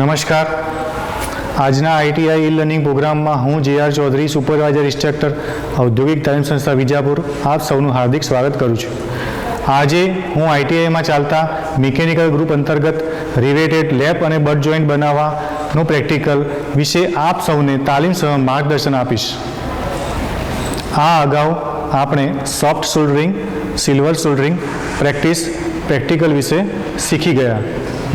નમસ્કાર. આજના ITI e learning પ્રોગ્રામમાં હું જે આર ચૌધરી, સુપરવાઇઝર ઇન્સ્ટ્રક્ટર ઔદ્યોગિક તાલીમ સંસ્થા વિજાપુર આપ સૌનું હાર્દિક સ્વાગત કરું છું. આજે હું આઈટીઆઈમાં ચાલતા મિકેનિકલ ગ્રુપ અંતર્ગત રિવેટેડ લેપ અને બટ જોઈન્ટ બનાવવાનું પ્રેક્ટિકલ વિશે આપ સૌને તાલીમ માર્ગદર્શન આપીશ. આ અગાઉ આપણે soft soldering, silver soldering practice, practical વિશે શીખી ગયા.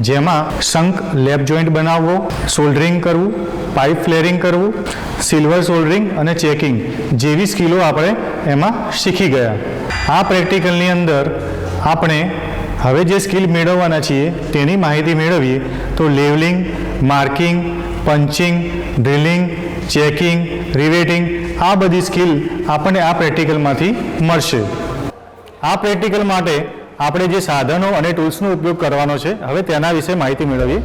જેમાં શંક લેબ જોઈન્ટ બનાવવો સોલ્ડરિંગ કરવું, પાઇપ ફ્લેરિંગ કરવું, સિલ્વર સોલ્ડરિંગ અને ચેકિંગ જેવી સ્કિલો આપણે એમાં શીખી ગયા. આ પ્રેક્ટિકલની અંદર આપણે હવે જે સ્કિલ મેળવવાના છીએ તેની માહિતી મેળવીએ તો levelling, marking, punching, drilling, checking, riveting આ બધી સ્કિલ આપણને આ પ્રેક્ટિકલમાંથી મળશે. આ પ્રેક્ટિકલ માટે આપણે જે સાધનો અને ટૂલ્સનો ઉપયોગ કરવાનો છે હવે તેના વિશે માહિતી મેળવીએ.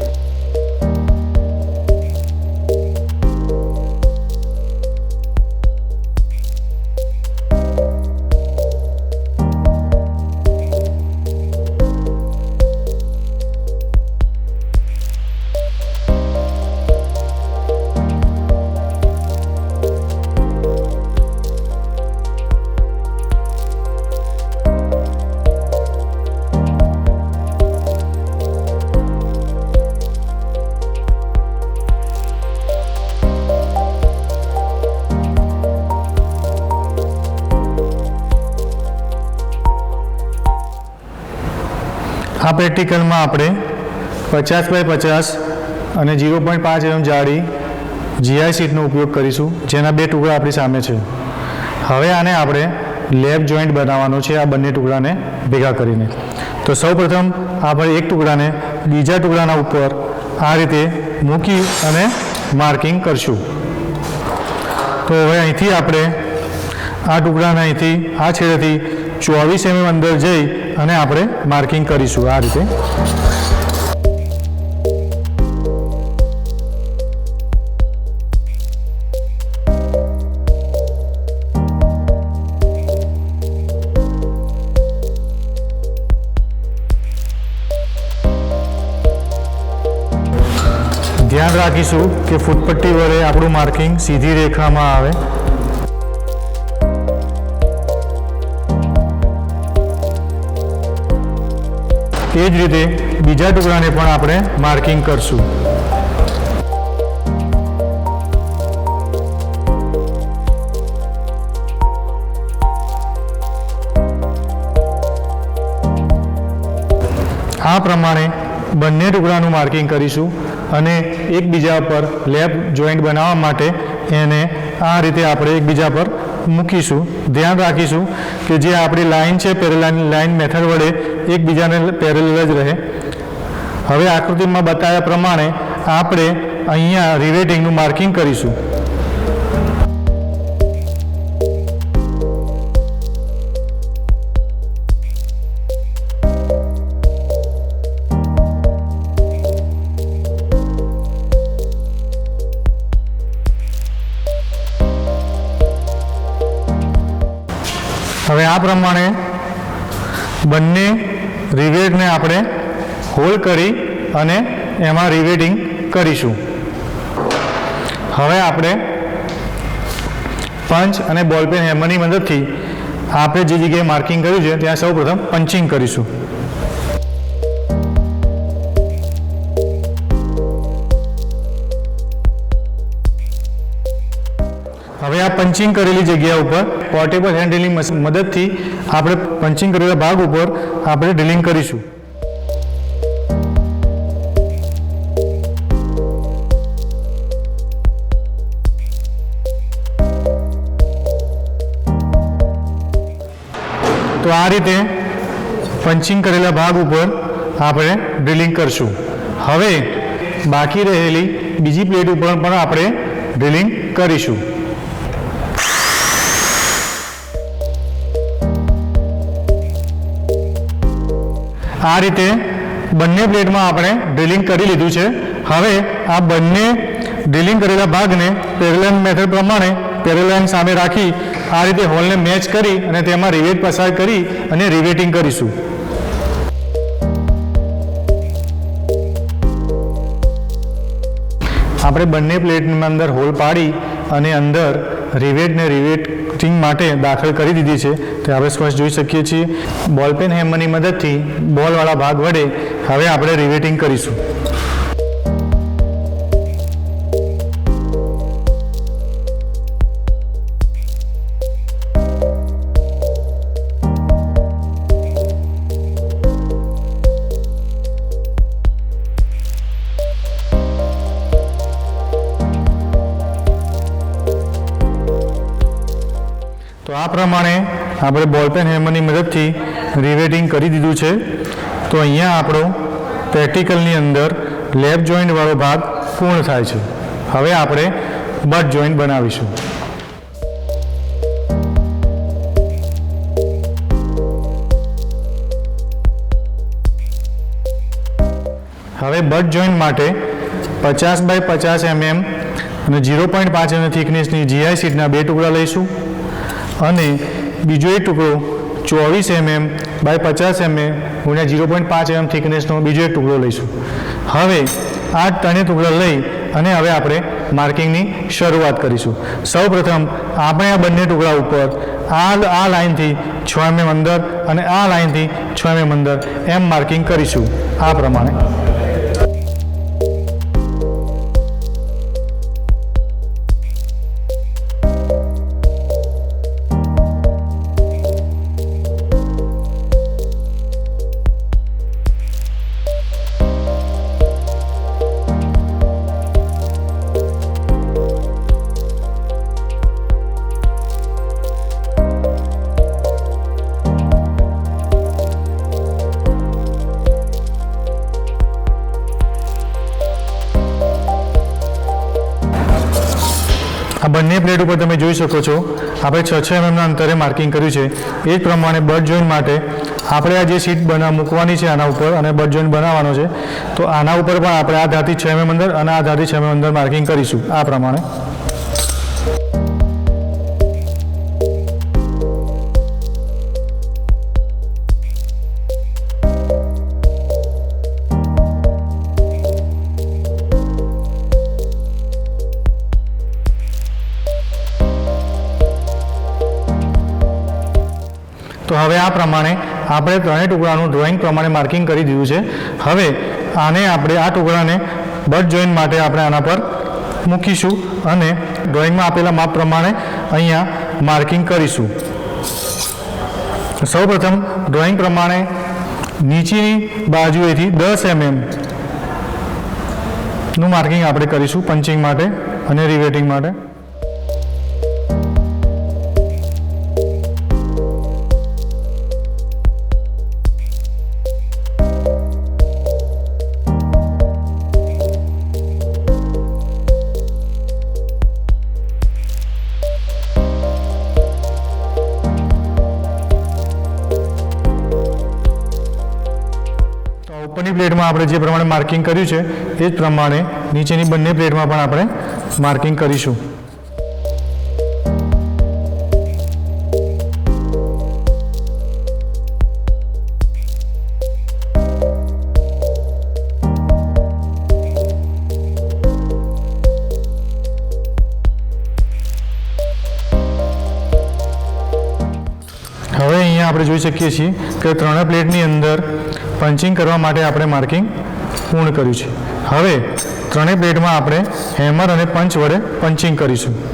આ પ્રેક્ટિકલમાં આપણે પચાસ બાય પચાસ અને ઝીરો પોઈન્ટ પાંચ એમ જાડી જીઆઈ સીટનો ઉપયોગ કરીશું, જેના બે ટુકડા આપણી સામે છે. હવે આને આપણે લેબ જોઈન્ટ બનાવવાનો છે, આ બંને ટુકડાને ભેગા કરીને. તો સૌપ્રથમ આપણે એક ટુકડાને બીજા ટુકડાના ઉપર આ રીતે મૂકી અને માર્કિંગ કરશું. તો હવે અહીંથી આપણે આ ટુકડાને અહીંથી આ છેડેથી ચોવીસ એમએમ અંદર જઈ અને આપણે માર્કિંગ કરીશું આ રીતે. ધ્યાન રાખીશું કે ફૂટપટ્ટી વડે આપણું માર્કિંગ સીધી રેખામાં આવે. એ જ રીતે બીજા ટુકડાને પણ આપણે માર્કિંગ કરશું. આ પ્રમાણે બંને ટુકડાનું માર્કિંગ કરીશું અને એકબીજા પર લેબ જોઈન્ટ બનાવવા માટે એને આ રીતે આપણે એકબીજા પર મૂકીશું. ધ્યાન રાખીશું કે જે આપણી લાઇન છે પેરેલાઇન લાઇન મેથડ વડે એકબીજાને પેરેલ જ રહે. હવે આકૃતિમાં બતાવ્યા પ્રમાણે આપણે અહીંયા રિવેટિંગનું માર્કિંગ કરીશું. હવે આ પ્રમાણે બંને રિવેટને આપણે હોલ કરી અને એમાં રિવેટિંગ કરીશું. હવે આપણે પંચ અને બોલપેન હેમરની મદદથી આપણે જે જગ્યાએ માર્કિંગ કર્યું છે, ત્યાં સૌપ્રથમ પંચિંગ કરીશું. આ પંચિંગ કરેલી જગ્યા ઉપર પોર્ટેબલ હેન્ડ ડ્રિલિંગ મદદથી આપણે પંચિંગ કરેલા ભાગ ઉપર આપણે ડ્રિલિંગ કરીશું. તો આ રીતે પંચિંગ કરેલા ભાગ ઉપર આપણે ડ્રિલિંગ કરશું. હવે બાકી રહેલી બીજી પ્લેટ ઉપર પણ આપણે ડ્રિલિંગ કરીશું. આ રીતે બંને પ્લેટમાં આપણે ડ્રિલિંગ કરી લીધું છે. હવે આ બંને ડ્રિલિંગ કરેલા ભાગને પેરેલાઇન મેથડ પ્રમાણે પેરેલાઇન સામે રાખી આ રીતે હોલને મેચ કરી અને તેમાં રિવેટ પસાર કરી અને રિવેટિંગ કરીશું. આપણે બંને પ્લેટની અંદર હોલ પાડી અને અંદર રિવેટને રિવેટિંગ માટે દાખલ કરી દીધી છે. તે આપણે સ્પષ્ટ જોઈ શકીએ છીએ બોલપેન હેમરની મદદથી બોલવાળા ભાગ વડે હવે આપણે રિવેટિંગ કરીશું. આપણે બોલપેન હેમરની મદદથી રિવેટિંગ કરી દીધું છે. તો અહીંયા આપણો પ્રેક્ટિકલની અંદર લેબ જોઈન્ટવાળો ભાગ પૂર્ણ થાય છે. હવે આપણે બટ જોઈન્ટ બનાવીશું. હવે બટ જોઈન્ટ માટે પચાસ બાય પચાસ એમએમ અને ઝીરો પોઈન્ટ પાંચ એમએમ થિકનેસની જીઆઈ સીટના બે ટુકડા લઈશું. અને બીજો એક ટુકડો ચોવીસ એમએમ બાય પચાસ એમએમ ગુણ્યા ઝીરો પોઈન્ટ પાંચ એમએમ થિકનેસનો બીજો એક ટુકડો લઈશું. હવે આ ત્રણેય ટુકડા લઈ અને હવે આપણે માર્કિંગની શરૂઆત કરીશું. સૌપ્રથમ આપણે આ બંને ટુકડા ઉપર આ આ લાઇનથી છ એમએમ અંદર અને આ લાઇનથી છ એમએમ અંદર એમ માર્કિંગ કરીશું. આ પ્રમાણે. આ ઉપર તમે જોઈ શકો છો. આપણે છ છ એમએમના અંતરે માર્કિંગ કર્યું છે. એ જ પ્રમાણે બર્ડ જોઈન માટે આપણે આ જે સીટ બના, મૂકવાની છે આના ઉપર અને બર્ડ જોઈન બનાવવાનો છે, તો આના ઉપર પણ આપણે આ ધારથી છ એમએમ અંદર અને આ ધારથી છ એમએમ અંદર માર્કિંગ કરીશું. આ પ્રમાણે. તો હવે આ પ્રમાણે આપણે ત્રણેય ટુકડાનું ડ્રોઈંગ પ્રમાણે માર્કિંગ કરી દીધું છે. હવે આને આપણે આ ટુકડાને બટ જોઈન્ટ માટે આપણે આના પર મૂકીશું અને ડ્રોઈંગમાં આપેલા માપ પ્રમાણે અહીંયા માર્કિંગ કરીશું. સૌપ્રથમ ડ્રોઈંગ પ્રમાણે નીચેની બાજુએથી દસ એમએમનું માર્કિંગ આપણે કરીશું પંચિંગ માટે અને રિવેટિંગ માટે. ઉપરની પ્લેટમાં આપણે જે પ્રમાણે માર્કિંગ કર્યું છે, એ જ પ્રમાણે નીચેની બંને પ્લેટમાં પણ આપણે માર્કિંગ કરીશું. હવે અહીંયા આપણે જોઈ શકીએ છીએ કે ત્રણે પ્લેટની અંદર પંચિંગ કરવા માટે આપણે માર્કિંગ પૂર્ણ કર્યું છે. હવે ત્રણેય બ્લેડમાં આપણે હેમર અને પંચ વડે પંચિંગ કરીશું.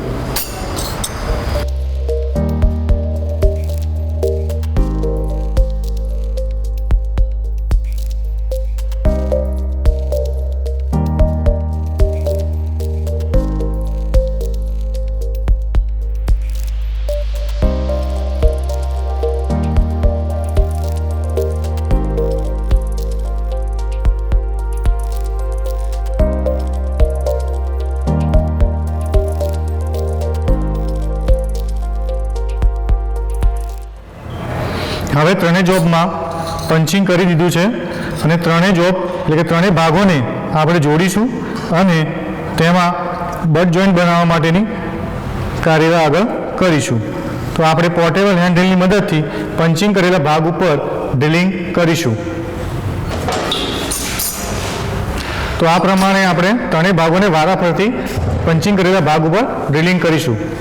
ત્રણેય જોબમાં પંચિંગ કરી દીધું છે. અને ત્રણેય જોબ, એટલે કે ત્રણેય ભાગોને આપણે જોડીશું અને તેમાં બટ જોઈન્ટ બનાવવા માટેની કાર્યવાહી આગળ કરીશું. તો આપણે પોર્ટેબલ હેન્ડ ડ્રિલની મદદથી પંચિંગ કરેલા ભાગ ઉપર ડ્રિલિંગ કરીશું. તો આ પ્રમાણે આપણે ત્રણેય ભાગોને વારા ફરતી પંચિંગ કરેલા ભાગ ઉપર ડ્રિલિંગ કરીશું.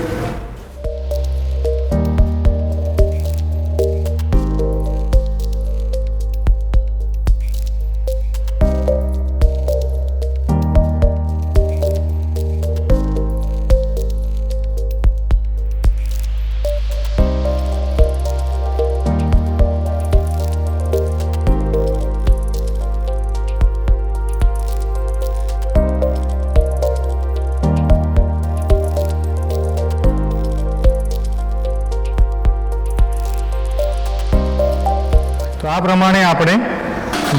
આ પ્રમાણે આપણે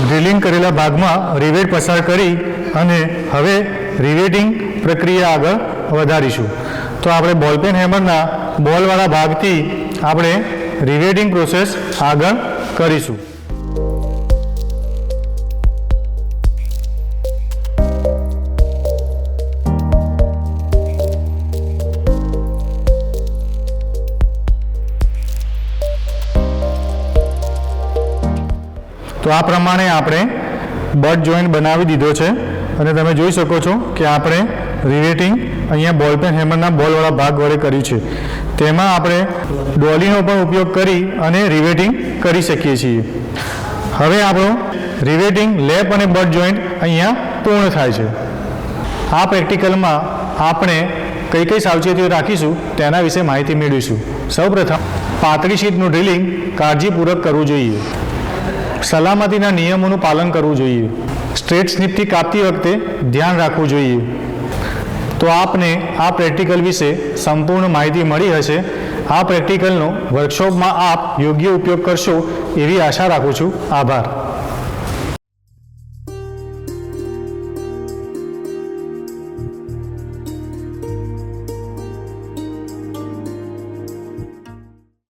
ડ્રિલિંગ કરેલા ભાગમાં રિવેટ પસાર કરી અને હવે રિવેટિંગ પ્રક્રિયા આગળ વધારીશું. તો આપણે બોલપેન હેમરના બોલવાળા ભાગથી આપણે રિવેટિંગ પ્રોસેસ આગળ કરીશું. તો આ પ્રમાણે આપણે બટ જોઈન્ટ બનાવી દીધો છે. અને તમે જોઈ શકો છો કે આપણે રિવેટિંગ અહીંયા બોલપેન હેમરના બોલવાળા ભાગ વડે કર્યું છે. તેમાં આપણે ડોલીનો પણ ઉપયોગ કરી અને રિવેટિંગ કરી શકીએ છીએ. હવે આપણો રિવેટિંગ લેપ અને બટ જોઈન્ટ અહીંયા પૂર્ણ થાય છે. આ પ્રેક્ટિકલમાં આપણે કઈ કઈ સાવચેતીઓ રાખીશું તેના વિશે માહિતી મેળવીશું. સૌપ્રથમ, પાતળી શીટનું ડ્રિલિંગ કાળજીપૂર્વક કરવું જોઈએ. સલામતીના નિયમોનું પાલન કરવું જોઈએ. સ્ટ્રેટ સ્નીપથી કાપતી વખતે ધ્યાન રાખવું જોઈએ. તો આપને આ પ્રેક્ટિકલ વિશે સંપૂર્ણ માહિતી મળી હશે. આ પ્રેક્ટિકલનો વર્કશોપમાં આપ યોગ્ય ઉપયોગ કરશો એવી આશા રાખું છું. આભાર.